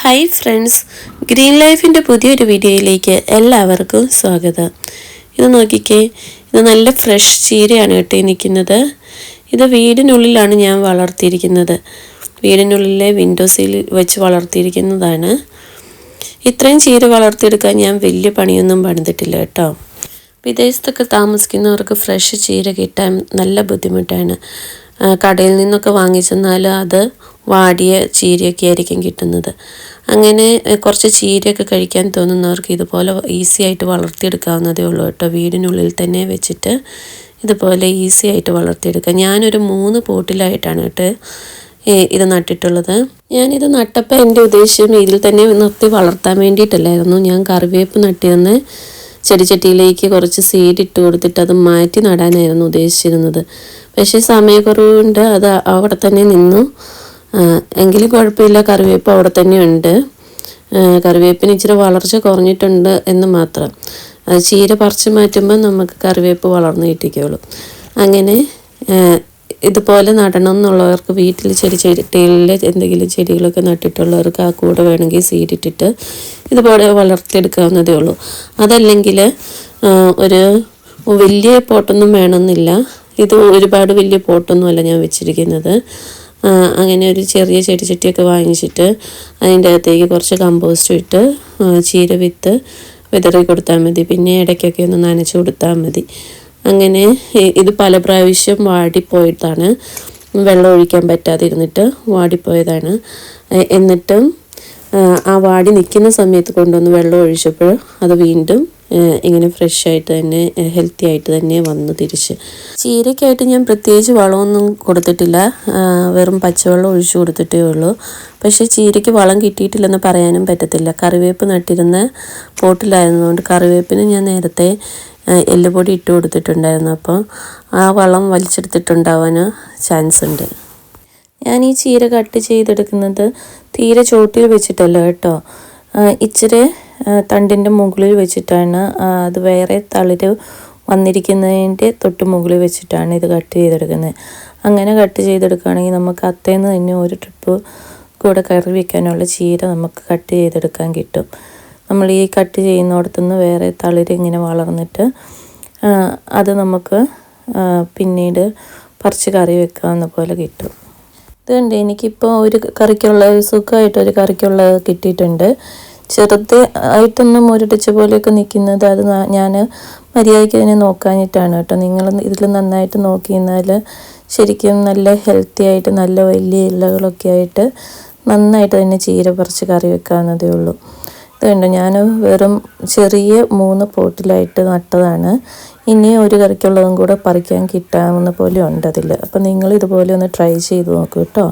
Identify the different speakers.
Speaker 1: Hi friends green ലൈഫിന്റെ പുതിയൊരു വീഡിയോയിലേക്ക് എല്ലാവർക്കും സ്വാഗതം. ഇത് നോക്കിക്കേ ഇത് നല്ല ഫ്രഷ് ചീരയാണ് കേട്ടോ നിൽക്കുന്നത്. ഇത് വീടിനുള്ളിലാണ് ഞാൻ വളർത്തിയിരിക്കുന്നത്. വീടിനുള്ളിലെ വിൻഡോസിൽ വെച്ച് വളർത്തിയിരിക്കുന്നതാണ്. ഇത്രയും ചീര വളർത്തിയെടുക്കാൻ ഞാൻ വലിയ പണിയൊന്നും പണിതിട്ടില്ല കേട്ടോ. വിദേശത്തൊക്കെ താമസിക്കുന്നവർക്ക് ഫ്രഷ് ചീര കിട്ടാൻ നല്ല ബുദ്ധിമുട്ടാണ്. കടയിൽ നിന്നൊക്കെ വാങ്ങിച്ചെന്നാൽ അത് വാടിയ ചീരയൊക്കെ ആയിരിക്കും കിട്ടുന്നത്. അങ്ങനെ കുറച്ച് ചീരയൊക്കെ കഴിക്കാൻ തോന്നുന്നവർക്ക് ഇതുപോലെ ഈസി ആയിട്ട് വളർത്തിയെടുക്കാവുന്നതേ ഉള്ളൂ കേട്ടോ. വീടിനുള്ളിൽ തന്നെ വെച്ചിട്ട് ഇതുപോലെ ഈസി ആയിട്ട് വളർത്തിയെടുക്കാം. ഞാനൊരു മൂന്ന് പോട്ടിലായിട്ടാണ് കേട്ടോ ഇത് നട്ടിട്ടുള്ളത്. ഞാനിത് നട്ടപ്പോൾ എന്റെ ഉദ്ദേശം ഇതിൽ തന്നെ നിർത്തി വളർത്താൻ വേണ്ടിയിട്ടല്ലായിരുന്നു. ഞാൻ കറിവേപ്പ് നട്ടിരുന്ന് ചെടിച്ചട്ടിയിലേക്ക് കുറച്ച് സീഡ് ഇട്ട് കൊടുത്തിട്ട് അത് മാറ്റി നടാനായിരുന്നു ഉദ്ദേശിച്ചിരുന്നത്. പക്ഷേ സമയക്കുറവുണ്ട് അത് അവിടെ തന്നെ നിന്നു. എങ്കിലും കുഴപ്പമില്ല. കറിവേപ്പ് അവിടെ തന്നെയുണ്ട് കറിവേപ്പിന് ഇച്ചിരി വളർച്ച കുറഞ്ഞിട്ടുണ്ട് എന്ന് മാത്രം. അത് ചീര പറിച്ച് മാറ്റുമ്പോൾ നമുക്ക് കറിവേപ്പ് വളർന്നു കിട്ടിക്കോളും. അങ്ങനെ ഇതുപോലെ നടണം എന്നുള്ളവർക്ക് വീട്ടിൽ ചെടി ചെടിയിൽ എന്തെങ്കിലും ചെടികളൊക്കെ നട്ടിട്ടുള്ളവർക്ക് ആ കൂടെ വേണമെങ്കിൽ സീഡ് ഇട്ടിട്ട് ഇതുപോലെ വളർത്തിയെടുക്കാവുന്നതേ ഉള്ളൂ. അതല്ലെങ്കിൽ ഒരു വലിയ പോട്ടൊന്നും വേണമെന്നില്ല. ഇത് ഒരുപാട് വലിയ പോട്ടൊന്നുമല്ല ഞാൻ വെച്ചിരിക്കുന്നത്. അങ്ങനെ ഒരു ചെറിയ ചെടിച്ചട്ടിയൊക്കെ വാങ്ങിച്ചിട്ട് അതിന്റെ അകത്തേക്ക് കുറച്ച് കമ്പോസ്റ്റ് ഇട്ട് ചീര വിത്ത് വിതറി കൊടുത്താൽ മതി. പിന്നെ ഇടയ്ക്കൊക്കെ ഒന്ന് നനച്ചു കൊടുത്താൽ മതി. അങ്ങനെ ഇത് പല പ്രാവശ്യം വാടിപ്പോയിട്ടാണ് വെള്ളം ഒഴിക്കാൻ പറ്റാതിരുന്നിട്ട് വാടിപ്പോയതാണ്. എന്നിട്ടും ആ, വാടി നിൽക്കുന്ന സമയത്ത് കൊണ്ടുവന്ന് വെള്ളം ഒഴിച്ചപ്പോൾ അത് വീണ്ടും ഇങ്ങനെ ഫ്രഷ് ആയിട്ട് തന്നെ ഹെൽത്തി ആയിട്ട് തന്നെ വന്നു തിരിച്ച്. ചീരയ്ക്കായിട്ട് ഞാൻ പ്രത്യേകിച്ച് വളമൊന്നും കൊടുത്തിട്ടില്ല. വെറും പച്ചവെള്ളം ഒഴിച്ചു കൊടുത്തിട്ടേ ഉള്ളൂ. പക്ഷേ ചീരയ്ക്ക് വളം കിട്ടിയിട്ടില്ലെന്ന് പറയാനും പറ്റത്തില്ല. കറിവേപ്പ് നട്ടിരുന്ന പോട്ടിലായിരുന്നതുകൊണ്ട് കറിവേപ്പിന് ഞാൻ നേരത്തെ എല്ലുപൊടി ഇട്ട് കൊടുത്തിട്ടുണ്ടായിരുന്നു. അപ്പോൾ ആ വളം വലിച്ചെടുത്തിട്ടുണ്ടാവാൻ ചാൻസ് ഉണ്ട്. ഞാൻ ഈ ചീര കട്ട് ചെയ്തെടുക്കുന്നത് തീരെ ചോട്ടിൽ വെച്ചിട്ടല്ല കേട്ടോ. ഇച്ചിരി തണ്ടിന്റെ മുകളിൽ വെച്ചിട്ടാണ് അത് വേറെ തളിര് വന്നിരിക്കുന്നതിന്റെ തൊട്ട് മുകളിൽ വെച്ചിട്ടാണ് ഇത് കട്ട് ചെയ്തെടുക്കുന്നത്. അങ്ങനെ കട്ട് ചെയ്തെടുക്കുകയാണെങ്കിൽ നമുക്ക് അത്തേന്ന് തന്നെ ഒരു ട്രിപ്പ് കൂടെ കറി വെക്കാനുള്ള ചീര നമുക്ക് കട്ട് ചെയ്തെടുക്കാൻ കിട്ടും. നമ്മൾ ഈ കട്ട് ചെയ്യുന്നിടത്തുനിന്ന് വേറെ തളിര് ഇങ്ങനെ വളർന്നിട്ട് അത് നമുക്ക് പിന്നീട് പറിച്ച് കറി വെക്കാവുന്ന പോലെ കിട്ടും. ഇതുണ്ട് എനിക്കിപ്പോൾ ഒരു കറിക്കുള്ള സുഖമായിട്ട് ഒരു കറിക്കുള്ള കിട്ടിയിട്ടുണ്ട്. ചെറുത് ആയിട്ടൊന്നും മുരടിച്ച പോലെയൊക്കെ നിൽക്കുന്നത് അത് ഞാൻ മര്യാദയ്ക്ക് അതിനെ നോക്കാഞ്ഞിട്ടാണ് കേട്ടോ. നിങ്ങൾ ഇതിൽ നന്നായിട്ട് നോക്കി നിന്നാൽ ശരിക്കും നല്ല ഹെൽത്തി ആയിട്ട് നല്ല വലിയ ഇലകളൊക്കെ ആയിട്ട് നന്നായിട്ട് തന്നെ ചീര പറിച്ച് കറി വെക്കാവുന്നതേ ഉള്ളൂ. ഇതുണ്ട് ഞാൻ വെറും ചെറിയ മൂന്ന് പോട്ടിലായിട്ട് നട്ടതാണ്. ഇനി ഒരു കറിക്കുള്ളതും കൂടെ പറിക്കാൻ കിട്ടാവുന്ന പോലെ ഉണ്ട് അപ്പം നിങ്ങൾ ഇതുപോലെ ഒന്ന് ട്രൈ ചെയ്ത് നോക്കൂ കേട്ടോ.